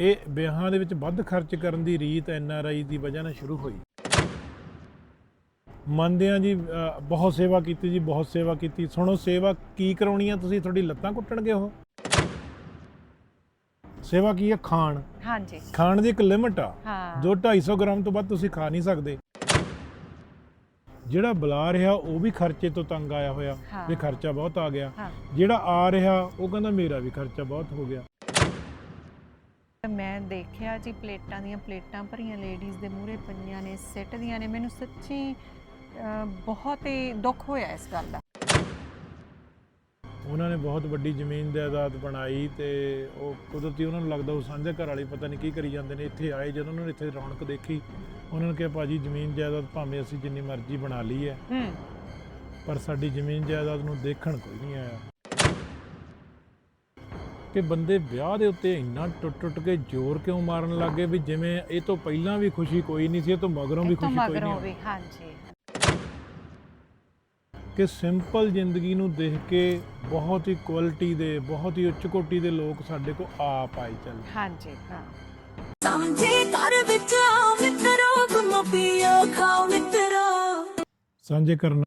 ਇਹ ਵਿਆਹਾਂ ਦੇ ਵਿੱਚ ਵੱਧ ਖਰਚ ਕਰਨ ਦੀ ਰੀਤ ਐਨ ਆਰ ਆਈ ਦੀ ਵਜ੍ਹਾ ਨਾਲ ਸ਼ੁਰੂ ਹੋਈ। ਮੰਨਦੇ ਆ ਜੀ ਅ, ਬਹੁਤ ਸੇਵਾ ਕੀਤੀ ਜੀ ਬਹੁਤ ਸੇਵਾ ਕੀਤੀ। ਸੁਣੋ ਸੇਵਾ ਕੀ ਕਰਾਉਣੀ ਆ? ਤੁਸੀਂ ਤੁਹਾਡੀ ਲੱਤਾਂ ਕੁੱਟਣਗੇ ਉਹ। ਸੇਵਾ ਕੀ ਆ? ਖਾਣ। ਹਾਂਜੀ। ਖਾਣ ਦੀ ਇੱਕ ਲਿਮਟ ਆ। ਹਾਂ। ਜੋ 250 ਗ੍ਰਾਮ ਤੋਂ ਵੱਧ ਤੁਸੀਂ ਖਾ ਨਹੀਂ ਸਕਦੇ। ਜਿਹੜਾ ਬੁਲਾ ਰਿਹਾ ਉਹ ਵੀ ਖਰਚੇ ਤੋਂ ਤੰਗ ਆਇਆ ਹੋਇਆ। ਹਾਂ। ਵੀ ਖਰਚਾ ਬਹੁਤ ਆ ਗਿਆ। ਹਾਂ। ਜਿਹੜਾ ਆ ਰਿਹਾ ਉਹ ਕਹਿੰਦਾ ਮੇਰਾ ਵੀ ਖਰਚਾ ਬਹੁਤ ਹੋ ਗਿਆ। ਮੈਂ ਦੇਖਿਆ ਜੀ ਪਲੇਟਾਂ ਦੀਆਂ ਪਲੇਟਾਂ ਭਰੀਆਂ ਲੇਡੀਜ਼ ਦੇ ਮੂਹਰੇ ਪਈਆਂ ਨੇ ਸਿੱਟਦੀਆਂ ਨੇ। ਮੈਨੂੰ ਸੱਚੀ ਅਹ, ਬਹੁਤ ਹੀ ਦੁੱਖ ਹੋਇਆ ਇਸ ਗੱਲ ਦਾ। ਉਹਨਾਂ ਨੇ ਬਹੁਤ ਵੱਡੀ ਜ਼ਮੀਨ ਜਾਇਦਾਦ ਬਣਾਈ ਤੇ ਉਹ ਕੁਦਰਤੀ ਉਹਨਾਂ ਨੂੰ ਲੱਗਦਾ ਉਹ ਸਾਂਝਾ ਘਰ ਵਾਲੇ ਪਤਾ ਨਹੀਂ ਕੀ ਕਰੀ ਜਾਂਦੇ ਨੇ। ਇੱਥੇ ਆਏ ਜਦੋਂ ਉਹਨਾਂ ਨੇ ਇੱਥੇ ਰੌਣਕ ਦੇਖੀ ਉਹਨਾਂ ਨੇ ਕਿਹਾ ਭਾਜੀ ਜ਼ਮੀਨ ਜਾਇਦਾਦ ਭਾਵੇਂ ਅਸੀਂ ਜਿੰਨੀ ਮਰਜ਼ੀ ਬਣਾ ਲਈ ਹੈ ਹੂੰ। ਪਰ ਸਾਡੀ ਜ਼ਮੀਨ ਜਾਇਦਾਦ ਨੂੰ ਦੇਖਣ ਕੋਈ ਨਹੀਂ ਆਇਆ। ਕਿ ਬੰਦੇ ਵਿਆਹ ਦੇ ਉੱਤੇ ਇੰਨਾ ਟੁੱਟ ਟੁੱਟ ਕੇ ਜ਼ੋਰ ਕਿਉਂ ਮਾਰਨ ਲੱਗੇ ਵੀ ਜਿਵੇਂ ਇਹ ਤੋਂ ਪਹਿਲਾਂ ਵੀ ਖੁਸ਼ੀ ਕੋਈ ਨਹੀਂ ਸੀ ਇਹ ਤੋਂ ਮਗਰੋਂ ਵੀ ਖੁਸ਼ੀ ਕੋਈ ਮਗਰੋਂ ਨਹੀਂ ਵੀ ਹਾਂਜੀ। ਕਿ ਸਿੰਪਲ ਜ਼ਿੰਦਗੀ ਨੂੰ ਦੇਖ ਕੇ ਬਹੁਤ ਹੀ ਕੁਆਲਿਟੀ ਦੇ ਬਹੁਤ ਹੀ ਉੱਚ ਕੋਟੀ ਦੇ ਲੋਕ ਸਾਡੇ ਕੋਲ ਆਪ ਆਈ ਚੱਲ। ਹਾਂਜੀ ਹਾਂ। ਸਮਝੇ ਘਰ ਵਿੱਚ ਆਓ ਮਿੱਤਰੋ ਗੁੰਮੋ ਪੀਓ ਖਾਓ ਮਿੱਤਰੋ। ਸਾਂਝੇ ਕਰਨ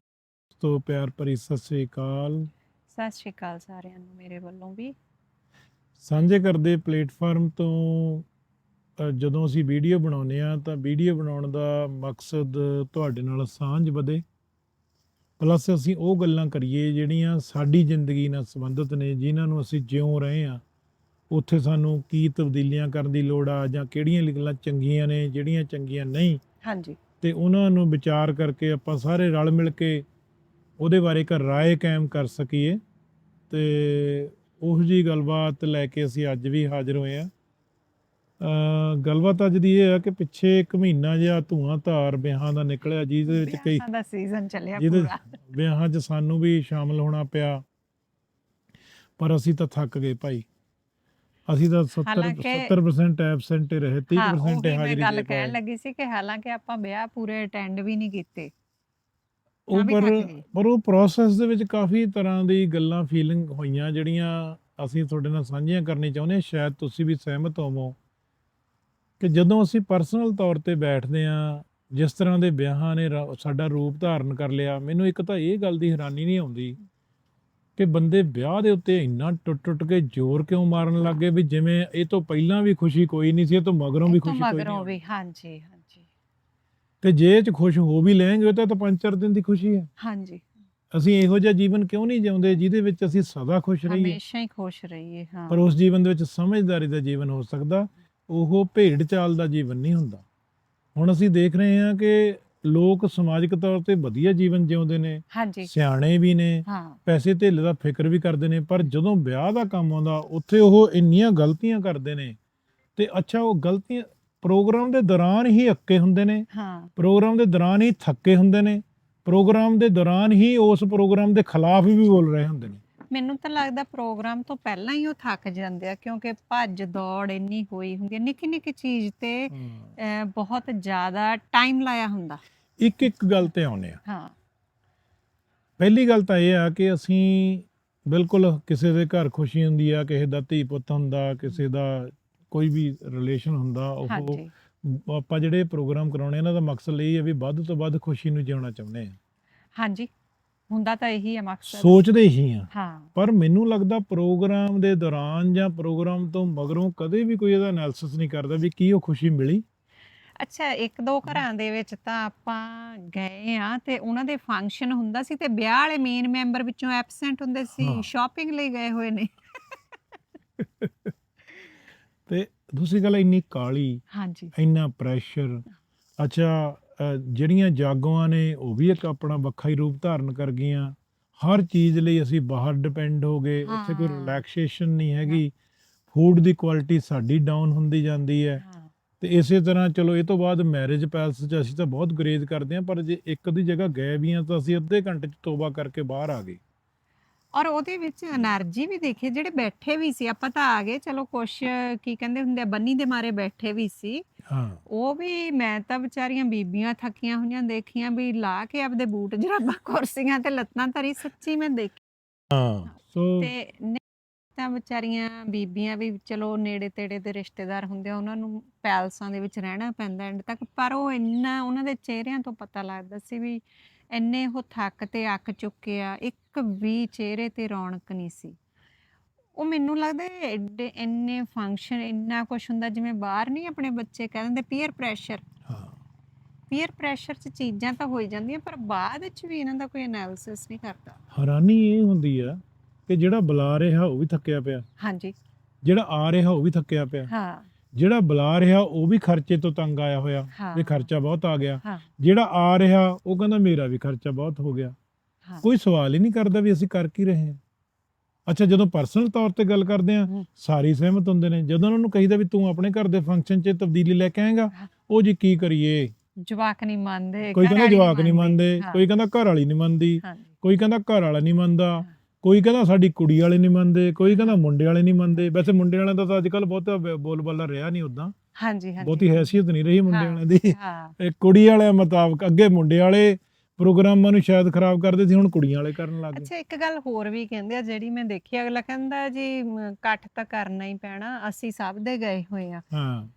ਤੋਂ ਪਿਆਰ ਭਰੀ ਸਤਿ ਸ੍ਰੀ ਅਕਾਲ। ਸਤਿ ਸ਼੍ਰੀ ਅਕਾਲ ਸਾਰਿਆਂ ਨੂੰ ਮੇਰੇ ਵੱਲੋਂ ਵੀ। ਸਾਂਝੇ ਕਰਦੇ ਪਲੇਟਫਾਰਮ ਤੋਂ ਜਦੋਂ ਅਸੀਂ ਵੀਡੀਓ ਬਣਾਉਂਦੇ ਆ ਤਾਂ ਵੀਡੀਓ ਬਣਾਉਣ ਦਾ ਮਕਸਦ ਤੁਹਾਡੇ ਨਾਲ ਸਾਂਝ ਵਧੇ। ਪਲੱਸ ਅਸੀਂ ਉਹ ਗੱਲਾਂ ਕਰੀਏ ਜਿਹੜੀਆਂ ਸਾਡੀ ਜ਼ਿੰਦਗੀ ਨਾਲ ਸੰਬੰਧਿਤ ਨੇ ਜਿਨ੍ਹਾਂ ਨੂੰ ਅਸੀਂ ਜਿਉਂ ਰਹੇ ਆ ਉੱਥੇ ਸਾਨੂੰ ਕੀ ਤਬਦੀਲੀਆਂ ਕਰਨ ਦੀ ਲੋੜ ਆ ਜਾਂ ਕਿਹੜੀਆਂ ਗੱਲਾਂ ਚੰਗੀਆਂ ਨੇ ਜਿਹੜੀਆਂ ਚੰਗੀਆਂ ਨਹੀਂ। ਹਾਂਜੀ। ਤੇ ਉਹਨਾਂ ਨੂੰ ਵਿਚਾਰ ਕਰਕੇ ਆਪਾਂ ਸਾਰੇ ਰਲ ਮਿਲ ਕੇ ਉਹਦੇ ਬਾਰੇ ਇੱਕ ਰਾਏ ਕਾਇਮ ਕਰ ਸਕੀਏ। ਤੇ ਉਹੋ ਜੀ ਗੱਲਬਾਤ ਲੈ ਕੇ ਅਸੀਂ ਅੱਜ ਵੀ ਹਾਜ਼ਰ ਹੋਏ ਆ ਗੱਲਬਾਤ ਅੱਜ ਦੀ ਇਹ ਆ ਕਿ ਪਿੱਛੇ ਇੱਕ ਮਹੀਨਾ ਜਿਹਾ ਧੂਆਂ ਧਾਰ ਵਿਆਹਾਂ ਦਾ ਨਿਕਲਿਆ ਜਿਹਦੇ ਵਿੱਚ ਕਈ ਦਾ ਸੀਜ਼ਨ ਚੱਲਿਆ ਪੂਰਾ। ਵਿਆਹਾਂ 'ਚ ਸਾਨੂੰ ਵੀ ਸ਼ਾਮਲ ਹੋਣਾ ਪਿਆ। ਪਰ ਅਸੀਂ ਤਾਂ ਥੱਕ ਗਏ ਭਾਈ। ਅਸੀਂ ਤਾਂ 70 ਹਾਲਾਂਕਿ- 70% ਐਬਸੈਂਟ ਰਹੇ 30% ਹਾਂ ਉਹ ਵੀ ਮੈਂ ਹਾਜ਼ਰੀ ਗੱਲ ਦੇ ਕਹਿਣ ਲੱਗੀ ਸੀ ਕਿ ਹਾਲਾਂਕਿ ਆਪਾਂ ਵਿਆਹ ਪੂਰੇ ਅਟੈਂਡ ਵੀ ਨਹੀਂ ਕੀਤੇ। ਉਹ ਪਰ ਉਹ ਪ੍ਰੋਸੈਸ ਦੇ ਵਿੱਚ ਕਾਫੀ ਤਰ੍ਹਾਂ ਦੀ ਗੱਲਾਂ ਫੀਲਿੰਗ ਹੋਈਆਂ ਜਿਹੜੀਆਂ ਅਸੀਂ ਤੁਹਾਡੇ ਨਾਲ ਸਾਂਝੀਆਂ ਕਰਨੀ ਚਾਹੁੰਦੇ ਹਾਂ। ਸ਼ਾਇਦ ਤੁਸੀਂ ਵੀ ਸਹਿਮਤ ਹੋਵੋ ਕਿ ਜਦੋਂ ਅਸੀਂ ਪਰਸਨਲ ਤੌਰ ਤੇ ਬੈਠਦੇ ਹਾਂ ਜਿਸ ਤਰ੍ਹਾਂ ਦੇ ਵਿਆਹਾਂ ਨੇ ਸਾਡਾ ਰੂਪ ਧਾਰਨ ਕਰ ਲਿਆ ਮੈਨੂੰ ਇੱਕ ਤਾਂ ਇਹ ਗੱਲ ਦੀ ਹੈਰਾਨੀ ਨਹੀਂ ਆਉਂਦੀ ਕਿ ਬੰਦੇ ਵਿਆਹ ਦੇ ਉੱਤੇ ਇੰਨਾ ਟੁੱਟ ਟੁੱਟ ਕੇ ਜ਼ੋਰ ਕਿਉਂ ਮਾਰਨ ਲੱਗੇ ਵੀ ਜਿਵੇਂ ਇਹ ਤੋਂ ਪਹਿਲਾਂ ਵੀ ਖੁਸ਼ੀ ਕੋਈ ਨਹੀਂ ਸੀ ਇਹ ਤੋਂ ਮਗਰੋਂ ਵੀ ਖੁਸ਼ੀ ਕੋਈ ਮਗਰੋਂ ਨਹੀਂ ਵੀ ਹਾਂਜੀ। ਤੇ ਜੇ ਚ ਖੁਸ਼ ਹੋ ਵੀ ਉਹ ਤਾਂ ਤਾਂ ਪੰਜ ਚਾਰ ਦਿਨ ਦੀ ਖੁਸ਼ੀ ਹੈ। ਹਾਂਜੀ। ਅਸੀਂ ਇਹੋ ਜਿਹਾ ਜੀਵਨ ਕਿਉਂ ਨਹੀਂ ਜਿਉਂਦੇ ਜਿਹਦੇ ਵਿੱਚ ਅਸੀਂ ਸਦਾ ਖੁਸ਼ ਰਹੀਏ? ਹਮੇਸ਼ਾ ਹੀ ਖੁਸ਼ ਰਹੀਏ ਹਾਂ। ਪਰ ਉਸ ਜੀਵਨ ਦੇ ਵਿੱਚ ਸਮਝਦਾਰੀ ਦਾ ਜੀਵਨ ਹੋ ਸਕਦਾ ਉਹ ਭੇਡ ਚਾਲ ਦਾ ਜੀਵਨ ਨਹੀਂ ਹੁੰਦਾ। ਹੁਣ ਅਸੀਂ ਦੇਖ ਰਹੇ ਹਾਂ ਕਿ ਲੋਕ ਸਮਾਜਿਕ ਤੌਰ ਤੇ ਵਧੀਆ ਜੀਵਨ ਜਿਉਂਦੇ ਨੇ ਹਾਂਜੀ। ਸਿਆਣੇ ਵੀ ਨੇ ਹਾਂ। ਪੈਸੇ ਧੇਲੇ ਦਾ ਫਿਕਰ ਵੀ ਕਰਦੇ ਨੇ ਪਰ ਜਦੋਂ ਵਿਆਹ ਦਾ ਕੰਮ ਆਉਂਦਾ ਉੱਥੇ ਉਹ ਇੰਨੀਆਂ ਗਲਤੀਆਂ ਕਰਦੇ ਨੇ ਤੇ ਅੱਛਾ ਉਹ ਗਲਤੀਆਂ ਪ੍ਰੋਗਰਾਮ ਦੇ ਦੌਰਾਨ ਹੀ ਅੱਕੇ ਹੁੰਦੇ ਨੇ। ਹਾਂ। ਪ੍ਰੋਗਰਾਮ ਦੇ ਦੌਰਾਨ ਹੀ ਥੱਕੇ ਹੁੰਦੇ ਨੇ। ਪ੍ਰੋਗਰਾਮ ਦੇ ਦੌਰਾਨ ਹੀ ਉਸ ਪ੍ਰੋਗਰਾਮ ਦੇ ਖਿਲਾਫ ਵੀ ਬੋਲ ਰਹੇ ਹੁੰਦੇ ਨੇ। ਮੈਨੂੰ ਤਾਂ ਲੱਗਦਾ ਪ੍ਰੋਗਰਾਮ ਤੋਂ ਪਹਿਲਾਂ ਹੀ ਉਹ ਥੱਕ ਜਾਂਦੇ ਆ ਕਿਉਂਕਿ ਭੱਜ ਦੌੜ ਇੰਨੀ ਹੋਈ ਹੁੰਦੀ ਹੈ ਨਿੱਕੀ ਨਿੱਕੀ ਚੀਜ਼ ਤੇ ਬਹੁਤ ਜ਼ਿਆਦਾ ਟਾਈਮ ਲਾਇਆ ਹੁੰਦਾ। ਇੱਕ ਇੱਕ ਗੱਲ ਤੇ ਆਉਨੇ ਆ। ਹਾਂ। ਪਹਿਲੀ ਗੱਲ ਤਾਂ ਇਹ ਆ ਕਿ ਅਸੀਂ ਬਿਲਕੁਲ ਕਿਸੇ ਦੇ ਘਰ ਖੁਸ਼ੀ ਹੁੰਦੀ ਆ ਕਿਸੇ ਦਾ ਧੀ ਪੁੱਤ ਹੁੰਦਾ ਕਿਸੇ ਦਾ ਕੋਈ ਵੀ ਰਿਲੇਸ਼ਨ ਹੁੰਦਾ ਉਹ ਹਾਂਜੀ। ਆਪਾਂ ਜਿਹੜੇ ਪ੍ਰੋਗਰਾਮ ਕਰਾਉਣੇ ਇਹਨਾਂ ਦਾ ਮਕਸਦ ਇਹ ਹੈ ਵੀ ਵੱਧ ਤੋਂ ਵੱਧ ਖੁਸ਼ੀ ਨੂੰ ਜਿਉਣਾ ਚਾਹੁੰਦੇ ਆ ਹਾਂਜੀ। ਹੁੰਦਾ ਤਾਂ ਇਹੀ ਹੈ ਮਕਸਦ। ਸੋਚਦੇ ਹੀ ਆ ਹਾਂ। ਪਰ ਮੈਨੂੰ ਲੱਗਦਾ ਪ੍ਰੋਗਰਾਮ ਦੇ ਦੌਰਾਨ ਜਾਂ ਪ੍ਰੋਗਰਾਮ ਤੋਂ ਮਗਰੋਂ ਕਦੇ ਵੀ ਕੋਈ ਇਹਦਾ ਐਨਾਲਿਸਿਸ ਨਹੀਂ ਕਰਦਾ ਵੀ ਕੀ ਉਹ ਖੁਸ਼ੀ ਮਿਲੀ। ਅੱਛਾ ਇੱਕ ਦੋ ਘਰਾਂ ਦੇ ਵਿੱਚ ਤਾਂ ਆਪਾਂ ਗਏ ਆ ਤੇ ਉਹਨਾਂ ਦੇ ਫੰਕਸ਼ਨ ਹੁੰਦਾ ਸੀ ਤੇ ਵਿਆਹ ਵਾਲੇ ਮੇਨ ਮੈਂਬਰ ਵਿੱਚੋਂ ਐਬਸੈਂਟ ਹੁੰਦੇ ਸੀ ਹਾਂ। ਸ਼ਾਪਿੰਗ ਲਈ ਗਏ ਹੋਏ ਨੇ। ਤੇ ਦੂਸਰੀ ਗੱਲ ਇੰਨੀ ਕਾਲੀ ਹਾਂਜੀ। ਇੰਨਾ ਪ੍ਰੈਸ਼ਰ ਅੱਛਾ ਜਿਹੜੀਆਂ ਜਾਗੋਆਂ ਨੇ ਉਹ ਵੀ ਇੱਕ ਆਪਣਾ ਵੱਖਰਾ ਹੀ ਰੂਪ ਧਾਰਨ ਕਰ ਗਈਆਂ। ਹਰ ਚੀਜ਼ ਲਈ ਅਸੀਂ ਬਾਹਰ ਡਿਪੈਂਡ ਹੋ ਗਏ ਉੱਥੇ ਕੋਈ। ਰਿਲੈਕਸੇਸ਼ਨ ਨਹੀਂ ਹੈਗੀ। ਫੂਡ ਦੀ ਕੁਆਲਿਟੀ ਸਾਡੀ ਡਾਊਨ ਹੁੰਦੀ ਜਾਂਦੀ ਹੈ। ਤੇ ਇਸੇ ਤਰ੍ਹਾਂ ਚਲੋ ਇਹ ਤੋਂ ਬਾਅਦ ਮੈਰਿਜ ਪੈਲਸ 'ਚ ਅਸੀਂ ਤਾਂ ਬਹੁਤ ਗਰੇਜ਼ ਕਰਦੇ ਹਾਂ ਪਰ ਜੇ ਇੱਕ ਦੀ ਜਗ੍ਹਾ ਗਏ ਵੀ ਹਾਂ ਤਾਂ ਅਸੀਂ ਅੱਧੇ ਘੰਟੇ 'ਚ ਤੋਬਾ ਕਰਕੇ ਬਾਹਰ ਆ ਗਏ। ਔਰ ਉਹਦੇ ਵਿੱਚ એનર્ਜੀ ਵੀ ਦੇਖੇ ਜਿਹੜੇ ਬੈਠੇ ਵੀ ਸੀ ਆਪਾਂ ਤਾਂ ਆ ਗਏ ਚਲੋ ਕੁਛ ਕੀ ਕਹਿੰਦੇ ਹੁੰਦੇ ਬੰਨੀ ਦੇ ਮਾਰੇ ਬੈਠੇ ਵੀ ਸੀ। ਹਾਂ। ਉਹ ਵੀ ਮੈਂ ਤਾਂ ਵਿਚਾਰੀਆਂ ਬੀਬੀਆਂ ਥੱਕੀਆਂ ਹੋਈਆਂ ਦੇਖੀਆਂ ਵੀ ਲਾ ਕੇ ਆਪਦੇ ਬੂਟ ਜਰਾਬਾਂ ਕੁਰਸੀਆਂ ਤੇ ਲੱਤਾਂ ਧਰੀ ਸੱਚੀ ਮੈਂ ਦੇਖੀ ਹਾਂ ਸੋ ਤੇ ਤਾਂ ਵਿਚਾਰੀਆਂ ਬੀਬੀਆਂ ਵੀ ਚਲੋ ਨੇੜੇ ਤੇੜੇ ਦੇ ਰਿਸ਼ਤੇਦਾਰ ਹੁੰਦੇ ਆ ਉਹਨਾਂ ਨੂੰ ਪੈਲਸਾਂ ਦੇ ਵਿੱਚ ਰਹਿਣਾ ਪੈਂਦਾ ਐਂਡ ਤੱਕ ਪਰ ਉਹ ਇੰਨਾ ਉਹਨਾਂ ਦੇ ਚਿਹਰਿਆਂ ਤੋਂ ਪਤਾ ਲੱਗਦਾ ਸੀ ਵੀ ਇੰਨੇ ਉਹ ਥੱਕ ਤੇ ਅੱਕ ਚੁੱਕੇ ਆ ਇੱਕ ਵੀ ਚਿਹਰੇ ਤੇ ਰੌਣਕ ਨਹੀਂ ਸੀ। ਉਹ ਮੈਨੂੰ ਲੱਗਦਾ ਐਡੇ ਇੰਨੇ ਫੰਕਸ਼ਨ ਇੰਨਾ ਕੁਝ ਹੁੰਦਾ ਜਿਵੇਂ ਬਾਹਰ ਨਹੀਂ ਆਪਣੇ ਬੱਚੇ ਕਹਿ ਦਿੰਦੇ ਪੀਅਰ ਪ੍ਰੈਸ਼ਰ ਹਾਂ। ਪੀਅਰ ਪ੍ਰੈਸ਼ਰ 'ਚ ਚੀਜ਼ਾਂ ਤਾਂ ਹੋਈ ਜਾਂਦੀਆਂ ਪਰ ਬਾਅਦ ਵਿੱਚ ਵੀ ਇਹਨਾਂ ਦਾ ਕੋਈ ਐਨਾਲਿਸਿਸ ਨਹੀਂ ਕਰਦਾ। ਹੈਰਾਨੀ ਇਹ ਹੁੰਦੀ ਆ ਕਿ ਜਿਹੜਾ ਬੁਲਾ ਰਿਹਾ ਉਹ ਵੀ ਥੱਕਿਆ ਪਿਆ। ਹਾਂਜੀ। ਜਿਹੜਾ ਆ ਰਿਹਾ ਉਹ ਵੀ ਥੱਕਿਆ ਪਿਆ। ਹਾਂ। ਜਿਹੜਾ ਬੁਲਾ ਰਿਹਾ ਉਹ ਵੀ ਖਰਚੇ ਤੋਂ ਤੰਗ ਆਇਆ ਹੋਇਆ ਹਾਂ ਵੀ ਖਰਚਾ ਬਹੁਤ ਆ ਗਿਆ ਹਾਂ। ਜਿਹੜਾ ਆ ਰਿਹਾ ਉਹ ਕਹਿੰਦਾ ਮੇਰਾ ਵੀ ਖਰਚਾ ਬਹੁਤ ਹੋ ਗਿਆ ਹਾਂ। ਕੋਈ ਸਵਾਲ ਹੀ ਨਹੀਂ ਕਰਦਾ ਵੀ ਅਸੀਂ ਕਰ ਕੀ ਰਹੇ ਹਾਂ ਅੱਛਾ ਜਦੋਂ ਪਰਸਨਲ ਤੌਰ ਤੇ ਗੱਲ ਕਰਦੇ ਆ ਹਮ। ਸਾਰੇ ਸਹਿਮਤ ਹੁੰਦੇ ਨੇ ਜਦੋਂ ਉਹਨਾਂ ਨੂੰ ਕਹੀਦਾ ਵੀ ਤੂੰ ਆਪਣੇ ਘਰ ਦੇ ਫੰਕਸ਼ਨ 'ਚ ਤਬਦੀਲੀ ਲੈ ਕੇ ਆਏਗਾ ਹਾਂ। ਉਹ ਜੀ ਕੀ ਕਰੀਏ ਜਵਾਕ ਨਹੀਂ ਮੰਨਦੇ ਕੋਈ ਕਹਿੰਦਾ ਜਵਾਕ ਨਹੀਂ ਮੰਨਦੇ ਹਾਂ, ਕੋਈ ਕਹਿੰਦਾ ਘਰ ਵਾਲੀ ਨਹੀਂ ਮੰਨਦੀ ਹਾਂਜੀ, ਕੋਈ ਕਹਿੰਦਾ ਘਰ ਵਾਲਾ ਨਹੀਂ ਮੰਨਦਾ ਹਾਂ। ਕੋਈ ਕਹਿੰਦਾ ਸਾਡੀ ਕੁੜੀ ਵਾਲੇ ਨਹੀਂ ਮੰਨਦੇ ਕੋਈ ਕਹਿੰਦਾ ਮੁੰਡੇ ਵਾਲੇ ਨਹੀਂ ਮੰਨਦੇ। ਵੈਸੇ ਮੁੰਡੇ ਵਾਲਿਆਂ ਦਾ ਤਾਂ ਅੱਜ ਕੱਲ ਬਹੁਤ ਬੋਲਬਾਲਾ ਰਿਹਾ ਨਹੀਂ ਉਦਾਂ ਹਾਂਜੀ ਹਾਂਜੀ। ਬਹੁਤੀ ਹੈਸੀਅਤ ਨਹੀਂ ਰਹੀ ਮੁੰਡੇ। ਵਾਲਿਆਂ ਦੀ। ਇਹ ਕੁੜੀ ਵਾਲਿਆਂ ਮੁਤਾਬਕ ਅੱਗੇ ਮੁੰਡੇ ਵਾਲੇ ਪ੍ਰੋਗਰਾਮਾਂ ਨੂੰ ਸ਼ਾਇਦ ਖਰਾਬ ਕਰਦੇ ਸੀ ਹੁਣ ਕੁੜੀਆਂ ਵਾਲੇ ਕਰਨ ਲੱਗ ਗਏ। ਅੱਛਾ ਇੱਕ ਗੱਲ ਹੋਰ ਵੀ ਕਹਿੰਦੇ ਆ ਜਿਹੜੀ ਮੈਂ ਦੇਖੀ ਅਗਲਾ ਕਹਿੰਦਾ ਜੀ ਇਕੱਠ ਤਾਂ ਕਰਨਾ ਹੀ ਪੈਣਾ ਅਸੀਂ ਸਭ ਦੇ ਗਏ ਹੋਏ ਆ। ਹਾਂ।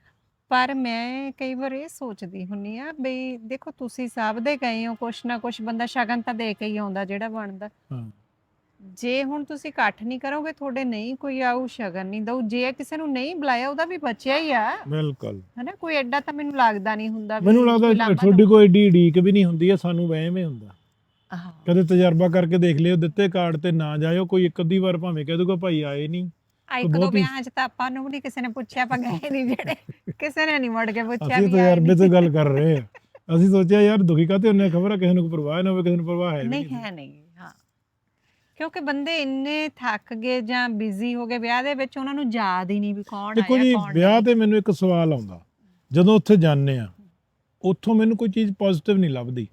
ਪਰ ਮੈਂ ਕਈ ਵਾਰ ਇਹ ਸੋਚਦੀ ਹੁੰਨੀ ਆ ਬਈ ਦੇਖੋ ਤੁਸੀਂ ਸਭ ਦੇ ਗਏ ਹੋ ਕੁਛ ਨਾ ਕੁਛ ਬੰਦਾ ਸ਼ਗਨ ਤਾਂ ਦੇ ਕੇ ਹੀ ਆਉਂਦਾ ਜਿਹੜਾ ਬਣਦਾ। ਹਾਂ। ਜੇ ਹੁਣ ਤੁਸੀਂ ਇਕੱਠ ਨਹੀਂ ਕਰੋਗੇ ਤੁਹਾਡੇ ਨਹੀਂ ਕੋਈ ਆਊ ਸ਼ਗਨ ਨਹੀਂ ਦਊ ਜੇ ਕਿਸੇ ਨੂੰ ਨਹੀਂ ਬੁਲਾਇਆ ਉਹਦਾ ਵੀ ਬਚਿਆ ਹੀ ਆ। ਬਿਲਕੁਲ। ਹਨਾ ਕੋਈ ਐਡਾ ਤਾਂ ਮੈਨੂੰ ਲੱਗਦਾ ਨਹੀਂ ਹੁੰਦਾ ਵੀ ਮੈਨੂੰ ਕੋਈ ਲੱਗਦਾ ਲਾਂਭਾ ਤੁਹਾਡੀ ਕੋਈ ਏਡੀ ਢੀਕ ਵੀ ਨਹੀਂ ਹੁੰਦੀ ਹੈ ਸਾਨੂੰ ਵਹਿਮ ਹੀ ਹੁੰਦਾ। ਹਾਂ। ਕਦੇ ਤਜਰਬਾ ਕਰਕੇ ਦੇਖ ਲਿਓ ਦਿੱਤੇ ਕਾਰਡ ਤੇ ਨਾ ਜਾਇਓ ਕੋਈ ਇੱਕ ਅੱਧੀ ਵਾਰ ਭਾਵੇਂ ਕਹਿ ਦੂਗਾ ਭਾਈ ਆਏ ਨਹੀਂ। ਆ ਇੱਕ ਦੋ ਬਹੁਤ ਹੀ- ਵਿਆਹਾਂ 'ਚ ਤਾਂ ਆਪਾਂ ਨੂੰ ਵੀ ਨਹੀਂ ਕਿਸੇ ਨੇ ਪੁੱਛਿਆ ਆਪਾਂ ਗਏ ਨਹੀਂ ਜਿਹੜੇ। ਕਿਸੇ ਨੇ ਨਹੀਂ ਮੁੜ ਕੇ ਪੁੱਛਿਆ ਅਸੀਂ ਵੀ ਆਏ ਤਜਰਬੇ। ਤੋਂ ਗੱਲ ਕਰ ਰਹੇ ਆ। ਅਸੀਂ ਸੋਚਿਆ ਯਾਰ ਦੁਖੀ ਕਾਤੇ ਹੁੰਨੇ ਖਬਰ ਆ ਕਿਸੇ ਨੂੰ ਕੋਈ ਪਰਵਾਹ ਨਾ ਹੋਵੇ ਕਿਸੇ ਨੂੰ ਪਰਵਾਹ ਹੈ ਵੀ ਨਹੀਂ ਨਹੀਂ। ਹੈ ਨਹੀਂ। ਕਿਉਂਕਿ ਬੰਦੇ ਇੰਨੇ ਥੱਕ ਗਏ ਜਾਂ ਬਿਜ਼ੀ ਹੋ ਗਏ ਵਿਆਹ ਦੇ ਵਿੱਚ ਉਹਨਾਂ ਨੂੰ ਯਾਦ ਹੀ ਨਹੀਂ ਵੀ ਕੌਣ ਦੇਖੋ ਆਇਆ ਕੌਣ ਵਿਆਹ ਤੇ ਮੈਨੂੰ ਇੱਕ ਸਵਾਲ ਆਉਂਦਾ। ਜਦੋਂ ਉੱਥੇ ਜਾਂਦੇ ਆ ਉੱਥੋਂ ਮੈਨੂੰ ਕੋਈ ਚੀਜ਼ ਪੋਜ਼ਿਟਿਵ ਨਹੀਂ ਲੱਭਦੀ।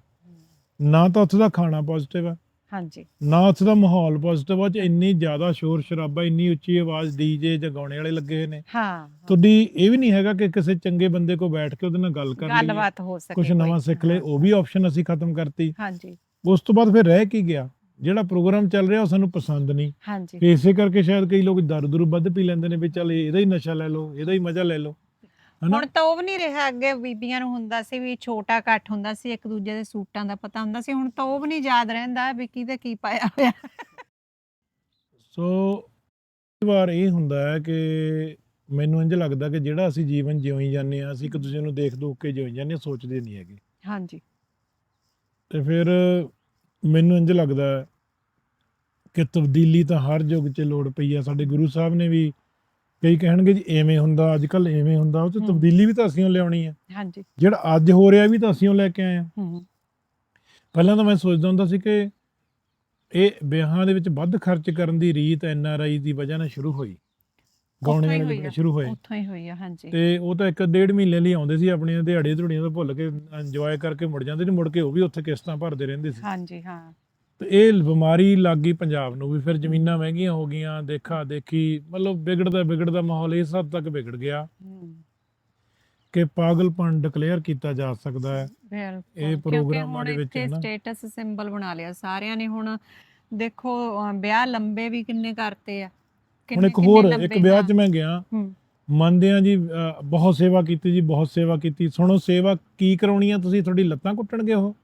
ਨਾ ਤਾਂ ਉੱਥੇ ਦਾ ਖਾਣਾ ਪੋਜ਼ਿਟਿਵ ਆ ਹਾਂਜੀ। ਨਾ ਉੱਥੇ ਦਾ ਮਾਹੌਲ ਪੋਜ਼ਿਟਿਵ ਆ 'ਚ ਇੰਨੀ ਜ਼ਿਆਦਾ ਸ਼ੋਰ ਸ਼ਰਾਬਾ ਇੰਨੀ ਉੱਚੀ ਆਵਾਜ਼ ਡੀਜੇ ਜਾਂ ਗਾਉਣੇ ਵਾਲੇ ਲੱਗੇ ਹੋਏ ਨੇ। ਹਾਂ। ਤੁਹਾਡੀ ਇਹ ਵੀ ਨਹੀਂ ਹੈਗਾ ਕਿ ਕਿਸੇ ਚੰਗੇ ਬੰਦੇ ਕੋ ਬੈਠ ਕੇ ਉਹਦੇ ਨਾਲ ਗੱਲ ਕਰ ਲਈਏ। ਗੱਲਬਾਤ ਹੋ ਸਕੇ ਕੁਝ। ਨਵਾਂ ਸਿੱਖ ਲਏ ਉਹ ਵੀ ਆਪਸ਼ਨ ਅਸੀਂ ਖਤਮ ਕਰਤੀ। ਹਾਂਜੀ। ਉਸ ਤੋਂ ਬਾਅਦ ਫਿਰ ਰਹਿ ਕੀ ਗਿਆ? ਜਿਹੜਾ ਪ੍ਰੋਗਰਾਮ ਚੱਲ ਰਿਹਾ ਉਹ ਸਾਨੂੰ ਪਸੰਦ ਨਹੀਂ। ਹਾਂਜੀ। ਤੇ ਇਸੇ ਕਰਕੇ ਸ਼ਾਇਦ ਕਈ ਲੋਕ ਦਰ ਦੁਰ ਵੱਧ ਪੀ ਲੈਂਦੇ ਨੇ ਵੀ ਚੱਲ ਇਹਦਾ ਹੀ ਨਸ਼ਾ ਲੈ ਲਓ ਇਹਦਾ ਹੀ ਮਜ਼ਾ ਲੈ ਲਓ। ਹਨਾ? ਹੁਣ ਤਾਂ ਉਹ ਵੀ ਨਹੀਂ ਰਿਹਾ ਅੱਗੇ ਬੀਬੀਆਂ ਨੂੰ ਹੁੰਦਾ ਸੀ ਵੀ ਛੋਟਾ ਇਕੱਠ ਹੁੰਦਾ ਸੀ ਇੱਕ ਦੂਜੇ ਦੇ ਸੂਟਾਂ ਦਾ ਪਤਾ ਹੁੰਦਾ ਸੀ ਹੁਣ ਤਾਂ ਉਹ ਵੀ ਨਹੀਂ ਯਾਦ ਰਹਿੰਦਾ ਵੀ ਕਿਹਦੇ ਕੀ ਪਾਇਆ ਹੋਇਆ। ਸੋ ਕਈ ਵਾਰ ਇਹ ਹੁੰਦਾ ਹੈ ਕਿ ਮੈਨੂੰ ਇੰਜ ਲੱਗਦਾ ਕਿ ਜਿਹੜਾ ਅਸੀਂ ਜੀਵਨ ਜਿਉਈ ਜਾਂਦੇ ਆ ਅਸੀਂ ਇੱਕ ਦੂਜੇ ਨੂੰ ਦੇਖ ਦੁੱਖ ਕੇ ਜਿਉਈ ਜਾਂਦੇ ਹਾਂ ਸੋਚਦੇ ਨਹੀਂ ਹੈਗੇ। ਹਾਂਜੀ। ਤੇ ਫਿਰ ਮੈਨੂੰ ਇੰਜ ਲੱਗਦਾ ਹੈ ਕਿ ਤਬਦੀਲੀ ਤਾਂ ਹਰ ਯੁੱਗ 'ਚ ਲੋੜ ਪਈ ਆ ਸਾਡੇ ਗੁਰੂ ਸਾਹਿਬ ਨੇ ਵੀ ਕਈ ਕਹਿਣਗੇ ਜੀ ਐਵੇਂ ਹੁੰਦਾ ਅੱਜ ਕੱਲ ਐਵੇਂ ਹੁੰਦਾ ਉਹ ਹੂੰ। ਤਬਦੀਲੀ ਵੀ ਤਾਂ ਅਸੀਂ ਓ ਲਿਆਉਣੀ ਆ ਹਾਂਜੀ। ਜਿਹੜਾ ਅੱਜ ਹੋ ਰਿਹਾ ਵੀ ਤਾਂ ਅਸੀਂ ਓ ਲੈ ਕੇ ਆਏ ਆ ਹੂੰ। ਪਹਿਲਾਂ ਤਾਂ ਮੈਂ ਸੋਚਦਾ ਹੁੰਦਾ ਸੀ ਕਿ ਇਹ ਵਿਆਹਾਂ ਦੇ ਵਿੱਚ ਵੱਧ ਖਰਚ ਕਰਨ ਦੀ ਰੀਤ ਐਨ ਆਰ ਆਈ ਦੀ ਵਜ੍ਹਾ ਨਾਲ ਸ਼ੁਰੂ ਹੋਈ। ਗਾਉਣੇ ਉੱਥੋਂ ਹੀ ਵਾਲੇ ਹੋਈ ਆ। ਸ਼ੁਰੂ ਹੋਏ। ਉੱਥੋਂ ਹੀ ਹੋਈ ਆ ਹਾਂਜੀ। ਤੇ ਉਹ ਤਾਂ ਇੱਕ ਡੇਢ ਮਹੀਨੇ ਲਈ ਆਉਂਦੇ ਸੀ ਆਪਣੀਆਂ ਦਿਹਾੜੀਆਂ ਧੁੜੀਆਂ ਤੋਂ ਭੁੱਲ ਕੇ ਇੰਜੋਏ ਕਰਕੇ ਮੁੜ ਜਾਂਦੇ ਨੇ ਮੁੜ ਕੇ ਉਹ ਵੀ ਉੱਥੇ ਕਿਸ਼ਤਾਂ ਭਰਦੇ ਰਹਿੰਦੇ ਸੀ। ਹਾਂਜੀ ਹਾਂ। ਤੇ ਇਹ ਬਿਮਾਰੀ ਲੱਗ ਗਈ ਪੰਜਾਬ ਨੂੰ ਵੀ ਫਿਰ ਜ਼ਮੀਨਾਂ ਮਹਿੰਗੀਆਂ ਹੋ ਗਈਆਂ ਦੇਖਾ ਦੇਖੀ ਮਤਲਬ ਵਿਗੜਦਾ ਵਿਗੜਦਾ ਮਾਹੌਲ ਇਸ ਹੱਦ ਤੱਕ ਵਿਗੜ ਗਿਆ। ਹੂੰ। ਕਿ ਪਾਗਲਪਨ ਡਿਕਲੇਅਰ ਕੀਤਾ ਜਾ ਸਕਦਾ ਹੈ। ਬਿਲਕੁਲ ਇਹ ਕਿਉਂਕਿ ਪ੍ਰੋਗਰਾਮਾਂ ਹੁਣ ਦੇ ਵਿੱਚ ਇੱਥੇ ਨਾ- ਸਟੇਟਸ ਸਿੰਬਲ ਬਣਾ ਲਿਆ। ਸਾਰਿਆਂ ਨੇ ਹੁਣ ਦੇਖੋ ਵਿਆਹ ਲੰਬੇ ਵੀ ਕਿੰਨੇ ਕਰਤੇ ਆ। ਹੁਣ ਇੱਕ ਹੋਰ ਇੱਕ ਵਿਆਹ 'ਚ ਹਾਂ। ਮੈਂ ਗਿਆ। ਹੂੰ। ਮੰਨਦੇ ਆ ਜੀ ਬਹੁਤ ਸੇਵਾ ਕੀਤੀ ਜੀ ਬਹੁਤ ਸੇਵਾ ਕੀਤੀ। ਸੁਣੋ ਸੇਵਾ ਕੀ ਕਰਾਉਣੀ ਆ? ਤੁਸੀਂ ਤੁਹਾਡੀ ਲੱਤਾਂ ਕੁੱਟਣਗੇ ਉਹ।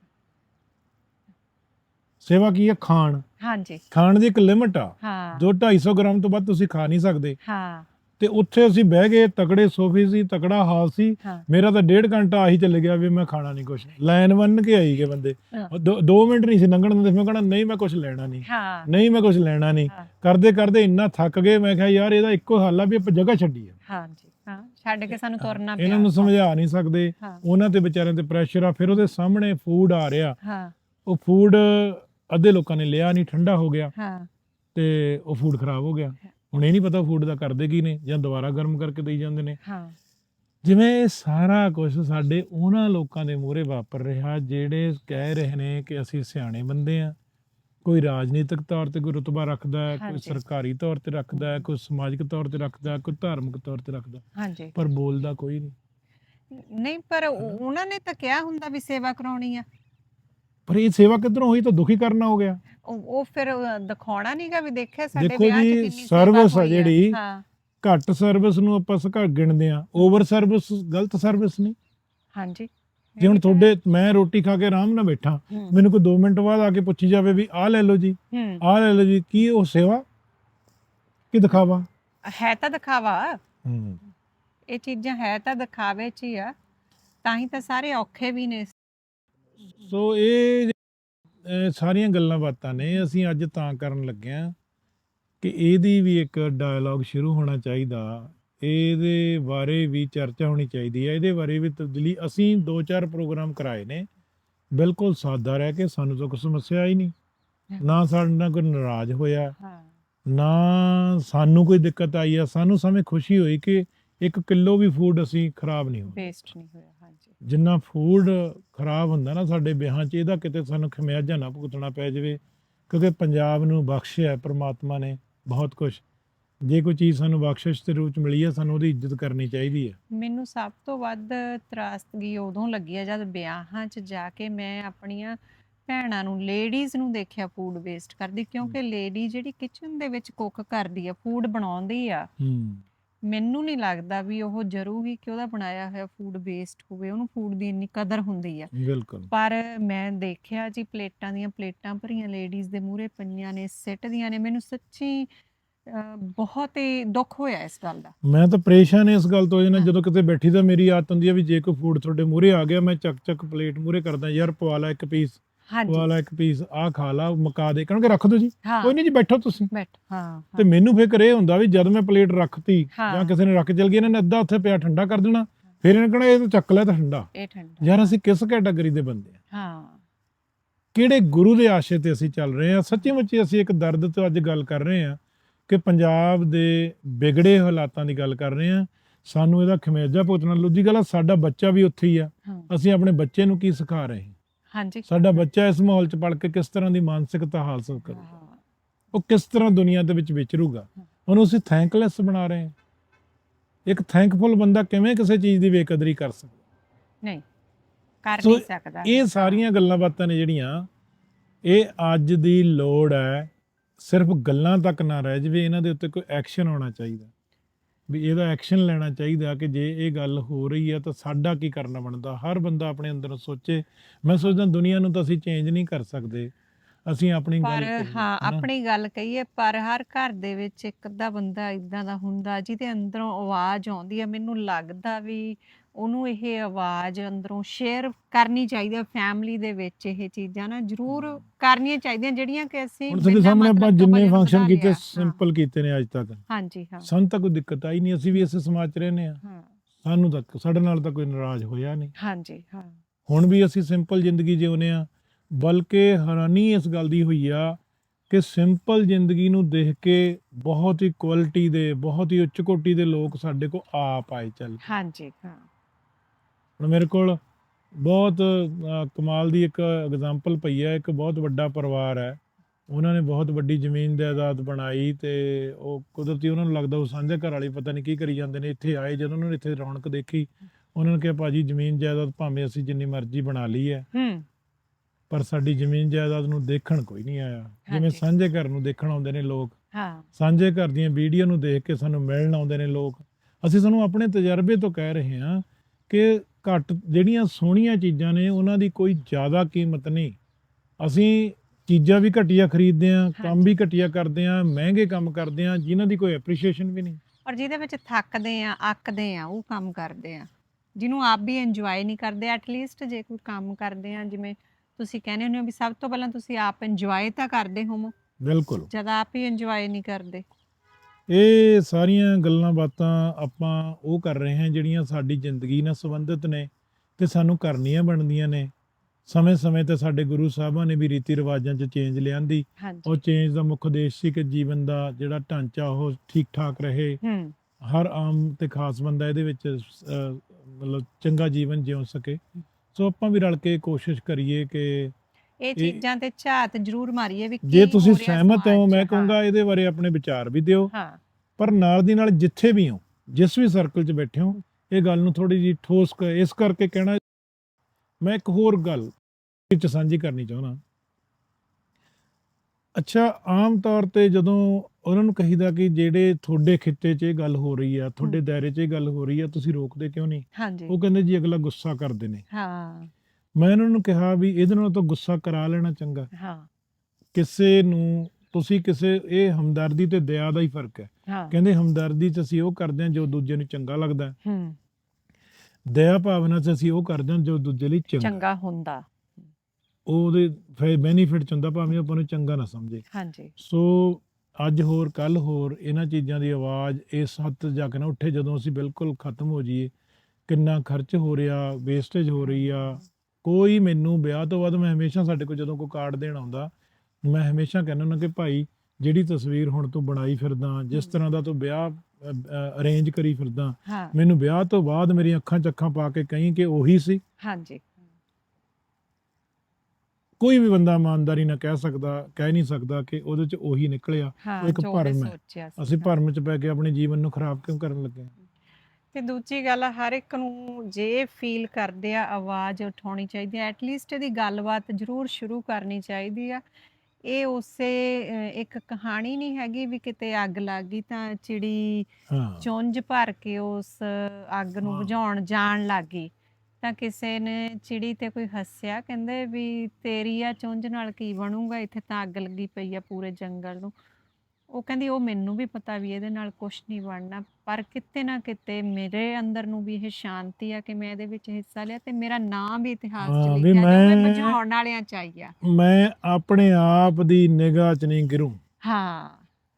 ਸੇਵਾ ਕੀ ਆ? ਖਾਣ। ਹਾਂਜੀ। ਖਾਣ ਦੀ ਇੱਕ ਲਿਮਟ ਆ। ਹਾਂ। ਦੋ 250 ਗ੍ਰਾਮ ਤੋਂ ਵੱਧ ਤੁਸੀਂ ਖਾ ਨਹੀਂ ਸਕਦੇ। ਹਾਂ। ਤੇ ਉੱਥੇ ਅਸੀਂ ਬਹਿ ਗਏ ਤਕੜੇ ਸੋਫੇ ਸੀ ਤਕੜਾ ਹਾਲ ਸੀ। ਮੇਰਾ ਤਾਂ ਡੇਢ ਘੰਟਾ ਆਹੀ ਚੱਲ ਗਿਆ ਵੀ ਮੈਂ ਖਾਣਾ ਨਹੀਂ ਕੁਛ। ਲਾਈਨ ਬੰਨ ਕੇ ਆਈ ਗਏ ਬੰਦੇ। ਹਾਂ। ਉਹ ਦੋ- ਦੋ ਮਿੰਟ ਨਹੀਂ ਸੀ ਲੰਘਣ ਦਿੰਦੇ ਮੈਂ ਕਹਣਾ ਨਹੀਂ ਮੈਂ ਕੁਛ ਲੈਣਾ ਨਹੀਂ। ਨਹੀਂ ਮੈਂ ਕੁਛ ਲੈਣਾ ਨਹੀਂ। ਕਰਦੇ ਕਰਦੇ ਇੰਨਾ ਥੱਕ ਗਏ ਮੈਂ ਕਿਹਾ ਯਾਰ ਇਹਦਾ ਇੱਕੋ ਹੱਲ ਆ ਵੀ ਆਪਾਂ ਜਗ੍ਹਾ ਛੱਡੀਏ ਹਾਂਜੀ। ਹਾਂ ਛੱਡ ਕੇ ਸਾਨੂੰ ਤੁਰਨਾ ਪਿਆ। ਇਹਨਾਂ ਨੂੰ ਸਮਝਾ ਨਹੀਂ ਸਕਦੇ। ਉਹਨਾਂ ਤੇ ਵਿਚਾਰਿਆਂ ਤੇ ਪ੍ਰੈਸ਼ਰ ਆ। ਫਿਰ ਉਹਦੇ ਸਾਹਮਣੇ ਫੂਡ ਆ ਰਿਹਾ। ਹਾਂ। ਉਹ ਫੂਡ ਅੱਧੇ ਲੋਕਾਂ ਨੇ ਲਿਆ ਨਹੀਂ ਠੰਡਾ ਹੋ ਗਿਆ। ਹਾਂ। ਤੇ ਉਹ ਫੂਡ ਖਰਾਬ ਹੋ ਗਿਆ। ਹੁਣ ਇਹ ਨਹੀਂ ਪਤਾ ਫੂਡ ਦਾ ਕਰਦੇ ਕੀ ਨੇ ਜਾਂ ਦੁਬਾਰਾ ਗਰਮ ਕਰਕੇ ਦੇਈ ਜਾਂਦੇ ਨੇ। ਹਾਂ। ਜਿਵੇਂ ਇਹ ਸਾਰਾ ਕੁਝ ਸਾਡੇ ਉਹਨਾਂ ਲੋਕਾਂ ਦੇ ਮੂਹਰੇ ਵਾਪਰ ਰਿਹਾ ਜਿਹੜੇ ਕਹਿ ਰਹੇ ਨੇ ਕਿ ਅਸੀਂ ਸਿਆਣੇ ਬੰਦੇ ਆ। ਕੋਈ ਰਾਜਨੀਤਿਕ ਤੌਰ ਤੇ ਕੋਈ ਰੁਤਬਾ ਰੱਖਦਾ ਹੈ ਕੋਈ। ਸਰਕਾਰੀ ਤੌਰ ਤੇ ਰੱਖਦਾ ਹੈ ਕੋਈ ਸਮਾਜਿਕ ਤੌਰ ਤੇ ਰੱਖਦਾ ਹੈ ਕੋਈ ਧਾਰਮਿਕ ਤੌਰ ਤੇ ਰੱਖਦਾ ਹਾਂਜੀ। ਪਰ ਬੋਲਦਾ ਕੋਈ ਨਹੀਂ। ਨਹੀਂ ਪਰ ਉਹ- ਉਹਨਾਂ ਨੇ ਤਾਂ ਕਿਹਾ ਹੁੰਦਾ ਵੀ ਸੇਵਾ ਕਰਾਉਣੀ ਆ। ਪਰ ਇਹ ਸੇਵਾ ਕਿੱਧਰੋਂ ਹੋਈ ਤਾਂ ਦੁਖੀ ਕਰਨਾ ਹੋ ਗਿਆ। ਉਹ ਫਿਰ ਦਿਖਾਉਣਾ ਨਹੀਂਗਾ ਵੀ ਦੇਖਿਆ ਸਾਡੇ ਦੇਖੋ ਵਿਆਹ 'ਚ ਜੀ, ਕਿੰਨੀ ਸੇਵਾ service ਆ ਹੋਈ ਜਿਹੜੀ, ਹਾਂ। ਘੱਟ ਸਰਵਿਸ ਨੂੰ ਆਪਾਂ ਸਕਾ ਗਿਣਦੇ ਆ ਓਵਰ ਸਰਵਿਸ ਗਲਤ ਸਰਵਿਸ ਨਹੀਂ। ਹਾਂਜੀ। ਜੇ ਹੁਣ ਤੁਹਾਡੇ ਮੈਂ ਰੋਟੀ ਖਾ ਕੇ ਆਰਾਮ ਨਾਲ ਬੈਠਾ ਹੂੰ। ਮੈਨੂੰ ਕੋਈ 2 ਮਿੰਟ ਬਾਅਦ ਆ ਕੇ ਪੁੱਛੀ ਜਾਵੇ ਵੀ ਆਹ ਲੈ ਲਓ ਜੀ ਹੂੰ। ਆਹ ਲੈ ਲਓ ਜੀ ਕੀ ਉਹ ਸੇਵਾ? ਕੀ ਦਿਖਾਵਾ? ਹੈ ਤਾਂ ਦਿਖਾਵਾ। ਹੂੰ। ਇਹ ਚੀਜ਼ਾਂ ਹੈ ਤਾਂ ਦਿਖਾਵੇ 'ਚ ਹੀ ਆ। ਤਾਂ ਹੀ ਤਾਂ ਸਾਰੇ ਔਖੇ ਵੀ ਨੇ। ਸੋ ਇਹ ਸਾਰੀਆਂ ਗੱਲਾਂ ਬਾਤਾਂ ਨੇ ਅਸੀਂ ਅੱਜ ਤਾਂ ਕਰਨ ਲੱਗੇ ਆ ਕਿ ਇਹਦੀ ਵੀ ਇੱਕ ਡਾਇਲੌਗ ਸ਼ੁਰੂ ਹੋਣਾ ਚਾਹੀਦਾ। ਇਹਦੇ ਬਾਰੇ ਵੀ ਚਰਚਾ ਹੋਣੀ ਚਾਹੀਦੀ ਹੈ। ਇਹਦੇ ਬਾਰੇ ਵੀ ਤਬਦੀਲੀ ਅਸੀਂ ਦੋ ਚਾਰ ਪ੍ਰੋਗਰਾਮ ਕਰਾਏ ਨੇ। ਬਿਲਕੁਲ ਸਾਦਾ ਰਹਿ ਕੇ ਸਾਨੂੰ ਤਾਂ ਕੋਈ ਸਮੱਸਿਆ ਹੀ ਨਹੀਂ। ਨਾ ਸਾਡੇ ਨਾਲ ਕੋਈ ਨਾਰਾਜ਼ ਹੋਇਆ ਨਾ ਸਾਨੂੰ ਕੋਈ ਦਿੱਕਤ ਆਈ ਆ। ਸਾਨੂੰ ਸਮੇਂ ਖੁਸ਼ੀ ਹੋਈ ਕਿ ਇੱਕ ਕਿਲੋ ਵੀ ਫੂਡ ਅਸੀਂ ਖਰਾਬ ਨਹੀਂ ਹੋਇਆ ਵੇਸਟ ਨਹੀਂ ਹੋਇਆ। ਜਿੰਨਾ ਫੂਡ ਖਰਾਬ ਹੁੰਦਾ ਨਾ ਸਾਡੇ ਵਿਆਹਾਂ 'ਚ ਇਹਦਾ ਕਿਤੇ ਸਾਨੂੰ ਖਮਿਆਜਾ ਨਾ ਭੁਗਤਣਾ ਪੈ ਜਾਵੇ ਕਿਉਂਕਿ ਪੰਜਾਬ ਨੂੰ ਬਖਸ਼ਿਆ ਹੈ ਪ੍ਰਮਾਤਮਾ ਨੇ ਬਹੁਤ ਕੁਝ ਜੇ ਕੋਈ ਚੀਜ਼ ਸਾਨੂੰ ਬਖਸ਼ਿਸ਼ ਦੇ ਰੂਪ 'ਚ ਮਿਲੀ ਹੈ ਸਾਨੂੰ ਉਹਦੀ ਇੱਜ਼ਤ ਕਰਨੀ ਚਾਹੀਦੀ ਹੈ। ਮੈਨੂੰ ਸਭ ਤੋਂ ਵੱਧ ਤਰਾਸਦਗੀ ਉਦੋਂ ਲੱਗੀ ਆ ਜਦ ਵਿਆਹਾਂ 'ਚ ਜਾ ਕੇ ਮੈਂ ਆਪਣੀਆਂ ਭੈਣਾਂ ਨੂੰ ਲੇਡੀਜ਼ ਨੂੰ ਦੇਖਿਆ ਫੂਡ ਵੇਸਟ ਕਰਦੀ ਕਿਉਂਕਿ ਲੇਡੀ ਜਿਹੜੀ ਕਿਚਨ ਦੇ ਵਿੱਚ ਕੁੱਕ ਕਰਦੀ ਆ ਫੂਡ ਬਣਾਉਂਦੀ ਆ ਹੂੰ। ਮੈਨੂੰ ਨਹੀਂ ਲੱਗਦਾ ਵੀ ਉਹ ਜਰੂਰੀ ਕਿ ਉਹਦਾ ਬਣਾਇਆ ਹੋਇਆ ਫੂਡ ਵੇਸਟ ਹੋਵੇ ਉਹਨੂੰ ਫੂਡ ਦੀ ਇੰਨੀ ਕਦਰ ਹੁੰਦੀ ਆ। ਬਿਲਕੁਲ। ਪਰ ਮੈਂ ਦੇਖਿਆ ਜੀ ਪਲੇਟਾਂ ਦੀਆਂ ਪਲੇਟਾਂ ਭਰੀਆਂ ਲੇਡੀਜ਼ ਦੇ ਮੂਹਰੇ ਪਈਆਂ ਨੇ ਸਿੱਟਦੀਆਂ ਨੇ ਮੈਨੂੰ ਸੱਚੀ ਅਹ, ਬਹੁਤ ਹੀ ਦੁੱਖ ਹੋਇਆ ਇਸ ਗੱਲ ਦਾ। ਮੈਂ ਤਾਂ ਪਰੇਸ਼ਾਨ ਇਸ ਗੱਲ ਤੋਂ ਹਾਂ। ਜਦੋਂ ਕਿਤੇ ਬੈਠੀ ਤਾਂ ਮੇਰੀ ਆਦਤ ਹੁੰਦੀ ਹੈ ਵੀ ਜੇ ਕੋਈ ਫੂਡ ਤੁਹਾਡੇ ਮੂਹਰੇ ਆ ਗਿਆ ਮੈਂ ਚੱਕ ਚੱਕ ਪਲੇਟ ਮੂਹਰੇ ਕਰਦਾ ਯਾਰ ਪਵਾ ਲਾ ਇੱਕ ਪੀਸ ਹਾਂਜੀ। ਲਾ ਇੱਕ ਪੀਸ ਆਹ ਖਾ ਲਾ ਮੁਕਾ ਦੇ ਕਹਿਣਗੇ ਰੱਖ ਦਿਓ ਜੀ। ਹਾਂ। ਕੋਈ ਨਹੀਂ ਜੀ ਬੈਠੋ ਤੁਸੀਂ। ਬੈਠ ਹਾਂ ਤੇ ਮੈਨੂੰ ਫਿਕਰ ਇਹ ਹੁੰਦਾ ਵੀ ਜਦ ਮੈਂ ਪਲੇਟ ਰੱਖਤੀ ਹਾਂ। ਜਾਂ ਕਿਸੇ ਨੇ ਰੱਖ ਚਲ ਗਈ ਇਹਨਾਂ ਨੇ ਅੱਧਾ ਉੱਥੇ ਪਿਆ ਠੰਡਾ ਕਰ ਦੇਣਾ ਫਿਰ ਇਹਨਾਂ ਕਹਣਾ ਇਹ ਤਾਂ ਚੱਕ ਲਿਆ ਤਾਂ ਠੰਡਾ। ਇਹ ਠੰਡਾ। ਯਾਰ ਅਸੀਂ ਕਿਸ ਕੈਟਾਗਰੀ ਦੇ ਬੰਦੇ ਆ? ਹਾਂ। ਕਿਹੜੇ ਗੁਰੂ ਦੇ ਆਸ਼ੇ ਤੇ ਅਸੀਂ ਚੱਲ ਰਹੇ ਆ ਸੱਚੀ ਮੁੱਚੀ ਅਸੀਂ ਇੱਕ ਦਰਦ ਤੋਂ ਅੱਜ ਗੱਲ ਕਰ ਰਹੇ ਆ ਕਿ ਪੰਜਾਬ ਦੇ ਵਿਗੜੇ ਹਾਲਾਤਾਂ ਦੀ ਗੱਲ ਕਰ ਰਹੇ ਆ ਸਾਨੂੰ ਇਹਦਾ ਖਮਿਆਜਾ ਭੁਗਤਣਾ ਲੁੱਜੀ ਗੱਲ ਆ ਸਾਡਾ ਬੱਚਾ ਵੀ ਉੱਥੇ ਹੀ ਆ। ਹਾਂ। ਅਸੀਂ ਆਪਣੇ ਬੱਚੇ ਨੂੰ ਕੀ ਸਿਖਾ ਰਹੇ ਹਾਂ? ਹਾਂਜੀ। ਸਾਡਾ ਬੱਚਾ ਇਸ ਮਾਹੌਲ 'ਚ ਪੜ ਕੇ ਕਿਸ ਤਰ੍ਹਾਂ ਦੀ ਮਾਨਸਿਕਤਾ ਹਾਸਲ ਕਰੂਗਾ? ਉਹ ਕਿਸ ਤਰ੍ਹਾਂ ਦੁਨੀਆ ਦੇ ਵਿੱਚ ਵਿਚਰੂਗਾ? ਉਹਨੂੰ ਅਸੀਂ ਥੈਂਕਲੈਸ ਬਣਾ ਰਹੇ ਹਾਂ। ਇੱਕ ਥੈਂਕਫੁਲ ਬੰਦਾ ਕਿਵੇਂ ਕਿਸੇ ਚੀਜ਼ ਦੀ ਬੇਕਦਰੀ ਕਰ ਸਕਦਾ? ਨਹੀਂ ਕਰ ਨਹੀਂ ਸਕਦਾ। ਇਹ ਸਾਰੀਆਂ ਗੱਲਾਂ ਬਾਤਾਂ ਨੇ ਜਿਹੜੀਆਂ ਇਹ ਅੱਜ ਦੀ ਲੋੜ ਹੈ ਸਿਰਫ ਗੱਲਾਂ ਤੱਕ ਨਾ ਰਹਿ ਜਵੇ ਇਹਨਾਂ ਦੇ ਉੱਤੇ ਕੋਈ ਐਕਸ਼ਨ ਆਉਣਾ ਚਾਹੀਦਾ। ਵੀ ਇਹਦਾ ਐਕਸ਼ਨ ਲੈਣਾ ਚਾਹੀਦਾ ਕਿ ਜੇ ਇਹ ਗੱਲ ਹੋ ਰਹੀ ਹੈ ਤਾਂ ਸਾਡਾ ਕੀ ਕਰਨਾ ਬਣਦਾ? ਹਰ ਬੰਦਾ ਆਪਣੇ ਅੰਦਰ ਸੋਚੇ। ਮੈਂ ਸੋਚਦਾ ਦੁਨੀਆ ਨੂੰ ਤਾਂ ਅਸੀਂ ਚੇਂਜ ਨਹੀਂ ਕਰ ਸਕਦੇ। ਅਸੀਂ ਆਪਣੀ ਗੱਲ ਪਰ ਕਰੀਏ, ਹਾਂ ਹਨਾ? ਆਪਣੀ ਗੱਲ ਕਹੀਏ ਪਰ ਹਰ ਘਰ ਦੇ ਵਿੱਚ ਇੱਕ ਅੱਧਾ ਬੰਦਾ ਇਦਾਂ ਦਾ ਹੁੰਦਾ ਜਿਹਦੇ ਅੰਦਰੋਂ ਆਵਾਜ਼ ਆਉਂਦੀ ਹੈ ਮੈਨੂੰ ਲੱਗਦਾ ਵੀ ਉਹਨੂੰ ਇਹ ਆਵਾਜ਼ ਅੰਦਰੋਂ ਸ਼ੇਅਰ ਕਰਨੀ ਚਾਹੀਦੀ ਹੈ ਫੈਮਿਲੀ ਦੇ ਵਿੱਚ ਇਹ ਚੀਜ਼ਾਂ ਨਾ ਜ਼ਰੂਰ ਕਰਨੀਆਂ ਚਾਹੀਦੀਆਂ ਜਿਹੜੀਆਂ ਕਿ ਅਸੀਂ ਹੁਣ ਤੁਹਾਡੇ ਬਿਨਾਂ ਸਾਹਮਣੇ ਆਪਾਂ ਤੋਂ ਜਿੰਨੇ ਫੰਕਸ਼ਨ ਕੀਤੇ ਲਿਆ। ਸਿੰਪਲ ਕੀਤੇ ਨੇ ਅੱਜ ਤੱਕ। ਹਾਂਜੀ ਹਾਂ। ਸਾਨੂੰ ਤਾਂ ਕੋਈ ਦਿੱਕਤ ਆਈ ਨਹੀਂ ਅਸੀਂ ਵੀ ਇਸੇ ਸਮਾਜ 'ਚ ਰਹਿੰਦੇ ਆ ਹਾਂ। ਸਾਨੂੰ ਤਾਂ ਸਾਡੇ ਨਾਲ ਤਾਂ ਕੋਈ ਨਾਰਾਜ਼ ਹੋਇਆ ਨਹੀਂ। ਹਾਂਜੀ ਹਾਂ। ਹੁਣ ਵੀ ਅਸੀਂ ਸਿੰਪਲ ਜ਼ਿੰਦਗੀ ਜਿਉਂਦੇ ਆ ਬਲਕਿ ਹੈਰਾਨੀ ਇਸ ਗੱਲ ਦੀ ਹੋਈ ਆ ਕਿ ਸਿੰਪਲ ਜ਼ਿੰਦਗੀ ਨੂੰ ਦੇਖ ਕੇ ਬਹੁਤ ਹੀ ਕੁਆਲਿਟੀ ਦੇ ਬਹੁਤ ਹੀ ਉੱਚ ਕੋਟੀ ਦੇ ਲੋਕ ਸਾਡੇ ਕੋਲ ਆਪ ਆਏ ਚੱਲ। ਹਾਂਜੀ ਹਾਂ। ਹੁਣ ਮੇਰੇ ਕੋਲ ਬਹੁਤ ਅ, ਕਮਾਲ ਦੀ ਇੱਕ ਐਗਜ਼ਾਮਪਲ ਪਈ ਹੈ ਇੱਕ ਬਹੁਤ ਵੱਡਾ ਪਰਿਵਾਰ ਹੈ। ਉਹਨਾਂ ਨੇ ਬਹੁਤ ਵੱਡੀ ਜ਼ਮੀਨ ਜਾਇਦਾਦ ਬਣਾਈ ਤੇ ਉਹ ਕੁਦਰਤੀ ਉਹਨਾਂ ਨੂੰ ਲੱਗਦਾ ਉਹ ਸਾਂਝੇ ਘਰ ਵਾਲੀ ਪਤਾ ਨਹੀਂ ਕੀ ਕਰੀ ਜਾਂਦੇ ਨੇ ਇੱਥੇ ਆਏ ਜਦੋਂ ਉਹਨਾਂ ਨੇ ਇੱਥੇ ਰੌਣਕ ਦੇਖੀ ਉਹਨਾਂ ਨੇ ਕਿਹਾ ਭਾਜੀ ਜ਼ਮੀਨ ਜਾਇਦਾਦ ਭਾਵੇਂ ਅਸੀਂ ਜਿੰਨੀ ਮਰਜ਼ੀ ਬਣਾ ਲਈ ਹੈ ਹੂੰ। ਪਰ ਸਾਡੀ ਜ਼ਮੀਨ ਜਾਇਦਾਦ ਨੂੰ ਦੇਖਣ ਕੋਈ ਨਹੀਂ ਆਇਆ। ਜਿਵੇਂ। ਸਾਂਝੇ ਘਰ ਨੂੰ ਦੇਖਣ ਆਉਂਦੇ ਨੇ ਲੋਕ ਹਾਂ। ਸਾਂਝੇ ਘਰ ਦੀਆਂ ਵੀਡੀਓ ਨੂੰ ਦੇਖ ਕੇ ਸਾਨੂੰ ਮਿਲਣ ਆਉਂਦੇ ਨੇ ਲੋਕ। ਅਸੀਂ ਸਾਨੂੰ ਆਪਣੇ ਤਜਰਬੇ ਤੋਂ ਕਹਿ ਰਹੇ ਹਾਂ ਕਿ ਘੱਟ ਜਿਹੜੀਆਂ ਸੋਹਣੀਆਂ ਚੀਜ਼ਾਂ ਨੇ ਉਹਨਾਂ ਦੀ ਕੋਈ ਜ਼ਿਆਦਾ ਕੀਮਤ ਨਹੀਂ। ਅਸੀਂ ਚੀਜ਼ਾਂ ਵੀ ਘਟੀਆ ਖਰੀਦਦੇ ਹਾਂ ਕੰਮ ਵੀ ਘਟੀਆ ਕਰਦੇ ਹਾਂ ਮਹਿੰਗੇ ਕੰਮ ਕਰਦੇ ਹਾਂ ਜਿਨ੍ਹਾਂ ਦੀ ਕੋਈ ਐਪਰੀਸ਼ੀਏਸ਼ਨ ਵੀ ਨਹੀਂ। ਔਰ ਜਿਹਦੇ ਵਿੱਚ ਥੱਕਦੇ ਆ ਅੱਕਦੇ ਆ ਉਹ ਕੰਮ ਕਰਦੇ ਆ ਜਿਹਨੂੰ ਆਪ ਵੀ ਇੰਜੋਏ ਨਹੀਂ ਕਰਦੇ ਐਟ ਲੀਸਟ ਜੇ ਕੋਈ ਕੰਮ ਕਰਦੇ ਆ ਜਿਵੇਂ ਤੁਸੀਂ ਕਹਿੰਦੇ ਹੁੰਦੇ ਹੋ ਵੀ ਸਭ ਤੋਂ ਪਹਿਲਾਂ ਤੁਸੀਂ ਆਪ ਇੰਜੋਏ ਤਾਂ ਕਰਦੇ ਹੋਵੋ। ਬਿਲਕੁਲ। ਜਦ ਆਪ ਹੀ ਇੰਜੋਏ ਨਹੀਂ ਕਰਦੇ। ਇਹ ਸਾਰੀਆਂ ਗੱਲਾਂ ਬਾਤਾਂ ਆਪਾਂ ਉਹ ਕਰ ਰਹੇ ਹਾਂ ਜਿਹੜੀਆਂ ਸਾਡੀ ਜ਼ਿੰਦਗੀ ਨਾਲ ਸੰਬੰਧਿਤ ਨੇ ਤੇ ਸਾਨੂੰ ਕਰਨੀਆਂ ਬਣਦੀਆਂ ਨੇ। ਸਮੇਂ-ਸਮੇਂ ਤੇ ਸਾਡੇ ਗੁਰੂ ਸਾਹਿਬਾਂ ਨੇ ਵੀ ਰੀਤੀ ਰਿਵਾਜਾਂ 'ਚ ਚੇਂਜ ਲਿਆਂਦੀ। ਉਹ ਚੇਂਜ ਦਾ ਮੁੱਖ ਉਦੇਸ਼ ਸੀ ਕਿ ਜੀਵਨ ਦਾ ਜਿਹੜਾ ਢਾਂਚਾ ਉਹ ਠੀਕ ਠਾਕ ਰਹੇ ਹਰ ਆਮ ਤੇ ਖਾਸ ਬੰਦਾ ਇਹਦੇ ਵਿੱਚ ਮਤਲਬ ਚੰਗਾ ਜੀਵਨ ਜਿਉ ਸਕੇ। ਸੋ ਆਪਾਂ ਵੀ ਰਲ ਕੇ ਕੋਸ਼ਿਸ਼ ਕਰੀਏ ਕਿ ਇਹ ਚੀਜ਼ਾਂ ਤੇ ਝਾਤ ਜ਼ਰੂਰ ਮਾਰੀਏ ਵੀ ਜੇ ਤੁਸੀਂ ਸਹਿਮਤ ਹੋ। ਮੈਂ ਕਹੂੰਗਾ ਇਹਦੇ ਬਾਰੇ ਆਪਣੇ ਵਿਚਾਰ ਵੀ ਦਿਓ। ਹਾਂ। ਪਰ ਨਾਲ ਦੀ ਨਾਲ ਜਿੱਥੇ ਵੀ ਹੋ ਜਿਸ ਵੀ ਸਰਕਲ 'ਚ ਬੈਠੇ ਹੋ ਇਹ ਗੱਲ ਨੂੰ ਥੋੜੀ ਜੀ ਠੋਸ ਇਸ ਕਰਕੇ ਕਹਿਣਾ ਮੈਂ ਇੱਕ ਹੋਰ ਗੱਲ ਵਿੱਚ ਸਾਂਝੀ ਕਰਨੀ ਚਾਹੁੰਦਾ। ਅੱਛਾ ਆਮ ਤੌਰ ਤੇ ਜਦੋਂ ਉਹਨਾਂ ਨੂੰ ਕਹੀਦਾ ਕਿ ਜਿਹੜੇ ਤੁਹਾਡੇ ਖਿੱਤੇ 'ਚ ਇਹ ਗੱਲ ਹੋ ਰਹੀ ਆ ਤੁਹਾਡੇ। ਦਾਇਰੇ 'ਚ ਇਹ ਗੱਲ ਹੋ ਰਹੀ ਆ ਤੁਸੀਂ ਰੋਕਦੇ ਕਿਉਂ ਨਹੀਂ? ਹਾਂਜੀ। ਉਹ ਕਹਿੰਦੇ ਜੀ ਅਗਲਾ ਗੁੱਸਾ ਕਰਦੇ ਨੇ। ਹਾਂ। ਮੈਂ ਉਹਨਾਂ ਨੂੰ ਕਿਹਾ ਵੀ ਇਹਦੇ ਨਾਲ ਤਾਂ ਗੁੱਸਾ ਕਰਾ ਲੈਣਾ ਚੰਗਾ। ਹਾਂ। ਕਿਸੇ ਨੂੰ ਤੁਸੀਂ ਕਿਸੇ ਇਹ ਹਮਦਰਦੀ ਤੇ ਦਇਆ ਦਾ ਹੀ ਫ਼ਰਕ ਹੈ। ਕਹਿੰਦੇ ਹਮਦਰਦੀ 'ਚ ਅਸੀਂ ਉਹ ਕਰਦੇ ਹਾਂ ਜੋ ਦੂਜੇ ਨੂੰ ਚੰਗਾ ਲੱਗਦਾ ਹੈ। ਦਇਆ ਭਾਵਨਾ 'ਚ ਅਸੀਂ ਉਹ ਕਰਦੇ ਹਾਂ ਜੋ ਦੂਜੇ ਲਈ ਚੰਗਾ। ਚੰਗਾ ਹੁੰਦਾ। ਉਹਦੇ ਬੈਨੀਫਿਟ ਚ ਹੁੰਦਾ ਭਾਵੇਂ ਆਪਾਂ ਨੂੰ ਚੰਗਾ ਨਾ ਸਮਝੇ। ਹਾਂਜੀ। ਸੋ ਅੱਜ ਹੋਰ ਕੱਲ ਹੋਰ ਇਹਨਾਂ ਚੀਜ਼ਾਂ ਦੀ ਆਵਾਜ਼ ਇਸ ਹੱਦ ਜਾ ਕੇ ਨਾ ਉੱਠੇ ਜਦੋਂ ਅਸੀਂ ਬਿਲਕੁਲ ਖਤਮ ਹੋ ਜਾਈਏ। ਕਿੰਨਾ ਖਰਚ ਹੋ ਰਿਹਾ ਵੇਸਟੇਜ ਹੋ ਰਹੀ ਆ। ਕੋਈ ਮੈਨੂੰ ਵਿਆਹ ਤੋਂ ਬਾਅਦ ਮੈਂ ਹਮੇਸ਼ਾ ਸਾਡੇ ਕੋਲ ਜਦੋਂ ਕੋਈ ਕਾਰਡ ਦੇਣ ਆਉਂਦਾ ਮੈਂ ਹਮੇਸ਼ਾ ਕਹਿੰਦਾ ਹੁੰਦਾ ਕਿ ਭਾਈ ਜਿਹੜੀ ਤਸਵੀਰ ਹੁਣ ਤੂੰ ਬਣਾਈ ਫਿਰਦਾ ਜਿਸ। ਤਰ੍ਹਾਂ ਦਾ ਤੂੰ ਵਿਆਹ ਅਰੇਂਜ ਕਰੀ ਫਿਰਦਾ ਮੈਨੂੰ ਵਿਆਹ ਤੋਂ ਬਾਅਦ ਮੇਰੀਆਂ ਅੱਖਾਂ 'ਚ ਅੱਖਾਂ ਪਾ ਕੇ ਕਹੀਂ ਕਿ ਉਹੀ ਸੀ? ਹਾਂਜੀ। ਕੋਈ ਵੀ ਬੰਦਾ ਇਮਾਨਦਾਰੀ ਨਾਲ ਕਹਿ ਸਕਦਾ ਕਹਿ ਨਹੀਂ ਸਕਦਾ ਕਿ ਉਹਦੇ 'ਚ ਉਹੀ ਨਿਕਲਿਆ ਹਾਂ ਇੱਕ ਜੋ ਭਰਮ ਹੈ। ਸੋਚਿਆ ਸੀ ਅਸੀਂ। ਭਰਮ 'ਚ ਪੈ ਕੇ ਆਪਣੇ ਜੀਵਨ ਨੂੰ ਖਰਾਬ ਕਿਉਂ ਕਰਨ ਲੱਗੇ ਹਾਂ? ਤੇ ਦੂਜੀ ਗੱਲ ਆ, ਹਰ ਇੱਕ ਨੂੰ ਜੇ ਫੀਲ ਕਰਦੇ ਆ ਆਵਾਜ਼ ਉਠਾਉਣੀ ਚਾਹੀਦੀ ਹੈ ਐਟਲੀਸਟ ਇਹਦੀ ਗੱਲਬਾਤ ਜ਼ਰੂਰ ਸ਼ੁਰੂ ਕਰਨੀ ਚਾਹੀਦੀ ਆ ਇਹ ਉਸੇ ਅਹ, ਇੱਕ ਕਹਾਣੀ ਨਹੀਂ ਹੈਗੀ ਵੀ ਕਿਤੇ ਅੱਗ ਲੱਗ ਗਈ ਤਾਂ ਚਿੜੀ ਹਾਂ ਚੁੰਝ ਭਰ ਕੇ ਉਸ ਅੱਗ ਨੂੰ ਹਾਂ। ਬੁਝਾਉਣ ਜਾਣ ਲੱਗ ਤਾਂ ਕਿਸੇ ਨੇ ਚਿੜੀ ਤੇ ਕੋਈ ਹੱਸਿਆ ਕਹਿੰਦੇ ਵੀ ਤੇਰੀ ਆ ਚੁੰਝ ਨਾਲ ਕੀ ਬਣੂਗਾ? ਇੱਥੇ ਤਾਂ ਅੱਗ ਲੱਗੀ ਪਈ ਆ ਪੂਰੇ ਜੰਗਲ ਨੂੰ। ਉਹ ਕਹਿੰਦੀ ਉਹ ਮੈਨੂੰ ਵੀ ਪਤਾ ਵੀ ਇਹਦੇ ਨਾਲ ਕੁਝ ਨਹੀਂ ਬਣਨਾ ਪਰ ਕਿਤੇ ਨਾ ਕਿਤੇ ਮੇਰੇ ਅੰਦਰ ਨੂੰ ਵੀ ਇਹ ਸ਼ਾਂਤੀ ਆ ਕਿ ਮੈਂ ਇਹਦੇ ਵਿੱਚ ਹਿੱਸਾ ਲਿਆ ਤੇ ਮੇਰਾ ਨਾਮ ਵੀ ਇਤਿਹਾਸ ਹਾਂ, ਚ ਵੀ ਲਿਖਿਆ ਜਾਊ ਮੈਂ ਬੁਝਾਉਣ ਵਾਲਿਆਂ ਚਾਹੀਆ ਮੈਂ ਆਪਣੇ ਆਪ ਦੀ ਨਿਗਾਹ 'ਚ ਨਹੀਂ ਗਿਰੂੰ। ਹਾਂ।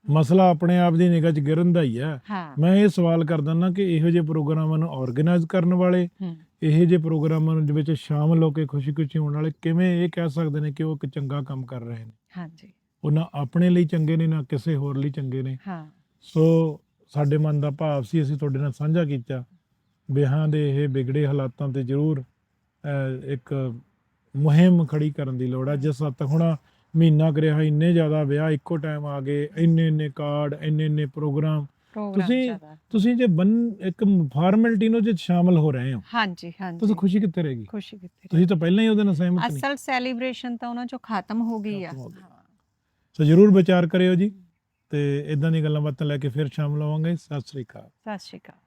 ਮਸਲਾ ਆਪਣੇ ਆਪ ਦੀ ਨਿਗਾਹ 'ਚ ਗਿਰਨ ਦਾ ਹੀ ਹੈ ਹਾਂ। ਮੈਂ ਇਹ ਸਵਾਲ ਕਰਦਾ ਨਾ ਕਿ ਇਹੋ ਜਿਹੇ ਪ੍ਰੋਗਰਾਮਾਂ ਨੂੰ ਆਰਗੇਨਾਈਜ਼ ਕਰਨ ਵਾਲੇ ਇਹੋ ਜਿਹੇ ਪ੍ਰੋਗਰਾਮਾਂ ਦੇ ਵਿੱਚ ਸ਼ਾਮਲ ਹੋ ਕੇ ਖੁਸ਼ੀ-ਖੁਸ਼ੀ ਹੋਣ ਵਾਲੇ ਕਿਵੇਂ ਇਹ ਕਹਿ ਸਕਦੇ ਨੇ ਕਿ ਉਹ ਇੱਕ ਚੰਗਾ ਕੰਮ ਕਰ ਰਹੇ ਨੇ? ਹਾਂਜੀ। ਉਹ ਨਾ ਆਪਣੇ ਲਈ ਚੰਗੇ ਨੇ ਨਾ ਕਿਸੇ ਹੋਰ ਲਈ ਚੰਗੇ ਨੇ। ਹਾਂ। ਸੋ ਸਾਡੇ ਮਨ ਦਾ ਭਾਵ ਸੀ ਅਸੀਂ ਤੁਹਾਡੇ ਨਾਲ ਸਾਂਝਾ ਕੀਤਾ ਵਿਆਹਾਂ ਦੇ ਇਹ ਵਿਗੜੇ ਹਾਲਾਤਾਂ ਤੇ ਜ਼ਰੂਰ ਇੱਕ ਮੁਹਿੰਮ ਖੜੀ ਕਰਨ ਦੀ ਲੋੜ ਹੈ ਜਿਸ ਹੱਦ ਤੱਕ ਹੁਣ ਮਹੀਨਾ ਕਰਿਆ ਇੰਨੇ ਜ਼ਿਆਦਾ ਵਿਆਹ ਇੱਕੋ ਟਾਈਮ ਆ ਗਏ ਇੰਨੇ ਇੰਨੇ ਕਾਰਡ ਇੰਨੇ ਇੰਨੇ ਪ੍ਰੋਗਰਾਮ ਪ੍ਰੋਗਰਾਮ ਤੁਸੀਂ- ਜ਼ਿਆਦਾ। ਤੁਸੀਂ ਜੇ ਬਨ ਇੱਕ ਫਾਰਮੈਲਿਟੀ ਨੂੰ ਜੇ ਸ਼ਾਮਲ ਹੋ ਰਹੇ ਹੋ ਹਾਂਜੀ ਹਾਂਜੀ। ਤੁਸੀਂ ਖੁਸ਼ੀ ਕਿੱਥੇ ਰਹੇਗੀ ਖੁਸ਼ੀ ਕਿੱਥੇ ਤੁਸੀਂ ਤਾਂ ਪਹਿਲਾਂ ਹੀ ਉਹਦੇ ਨਾਲ ਸਹਿਮਤ ਨਹੀਂ। ਅਸਲ ਸੈਲੀਬ੍ਰੇਸ਼ਨ ਤਾਂ ਉਹਨਾਂ ਚੋਂ ਖਤਮ ਹੋ ਗਈ ਆ। ਸੋ ਜ਼ਰੂਰ ਵਿਚਾਰ ਕਰਿਓ ਜੀ ਤੇ ਇਦਾਂ ਦੀ ਗੱਲਾਂ ਬਾਤਾਂ ਲੈ ਕੇ ਫਿਰ ਸ਼ਾਮਲ ਹੋਵਾਂਗੇ। ਸਤਿ ਸ੍ਰੀ ਅਕਾਲ। ਸਤਿ ਸ਼੍ਰੀ ਅਕਾਲ।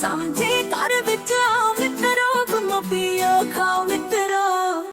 ਸਮਝੇ ਘਰ ਵਿੱਚ ਆਓ ਮਿੱਤਰੋ ਗੁੰਮੋ ਪੀਓ ਖਾਓ ਮਿੱਤਰੋ।